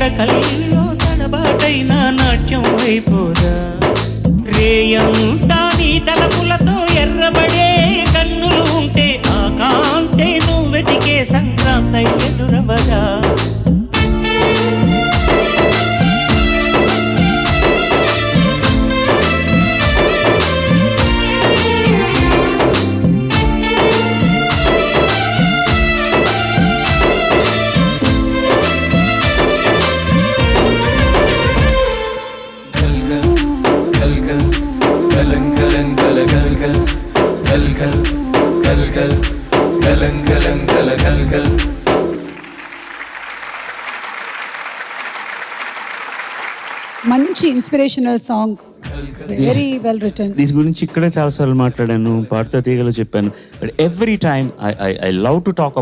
నడకల్లో తడబాటైన నాట్యం అయిపోదా? రేయం తాని తలపులతో ఎర్ర గల్ గల్ గలం గలం గల గల్ గల్ మంచి inspirational song. Very well written దీని గురించి ఇక్కడే చాలాసార్లు మాట్లాడాను పాడుతా తీగలో చెప్పాను. But every time I I I love to talk